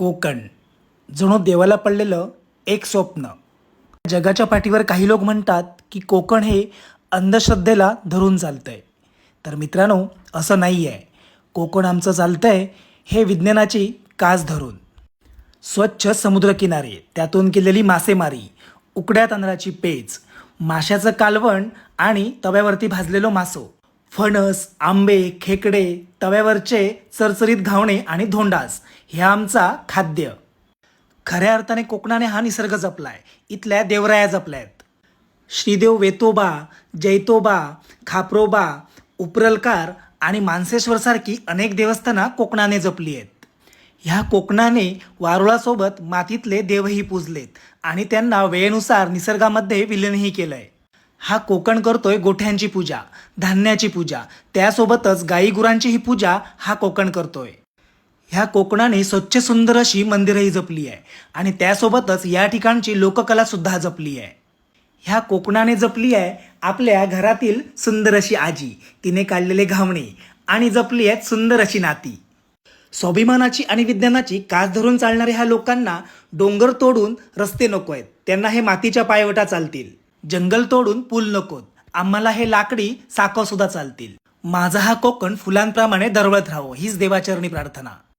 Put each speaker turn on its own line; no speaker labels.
कोकण जणू देवाला पडलेलं एक स्वप्न. जगाच्या पाठीवर काही लोक म्हणतात की कोकण हे अंधश्रद्धेला धरून चालतंय. तर मित्रांनो असं नाही आहे कोकण आमचं चालतंय हे विज्ञानाची कास धरून. स्वच्छ समुद्रकिनारे त्यातून केलेली मासेमारी उकड्या तांदळाची पेज माशाचं कालवण आणि तव्यावरती भाजलेलो मासो फणस आंबे खेकडे तव्यावरचे चरचरीत घावणे आणि धोंडास हे आमचा खाद्य. खऱ्या अर्थाने कोकणाने हा निसर्ग जपलाय. इथल्या देवराया जपल्यात. श्रीदेव वेतोबा जैतोबा खापरोबा उपरलकार आणि मानसेश्वरसारखी अनेक देवस्थानं कोकणाने जपली आहेत. ह्या कोकणाने वारुळासोबत मातीतले देवही पूजलेत आणि त्यांना वेळेनुसार निसर्गामध्ये विलीनही केलंय. हा कोकण करतोय गोठ्यांची पूजा धान्याची पूजा. त्यासोबतच गाई गुरांचीही पूजा हा कोकण करतोय. ह्या कोकणाने स्वच्छ सुंदर अशी मंदिरही जपली आहे आणि त्यासोबतच या ठिकाणची लोककला सुद्धा जपली आहे. ह्या कोकणाने जपली आहे आपल्या घरातील सुंदर अशी आजी तिने काढलेले घावणे आणि जपली आहेत सुंदर अशी नाती. स्वाभिमानाची आणि विज्ञानाची कास धरून चालणाऱ्या ह्या लोकांना डोंगर तोडून रस्ते नको आहेत त्यांना हे मातीच्या पायवटा चालतील. जंगल तोडून पूल नकोत. आम्हाला हे लाकडी साखर सुद्धा चालतील. माझा हा कोकण फुलांप्रमाणे दरवळत राहावं हीच देवाचरणी प्रार्थना.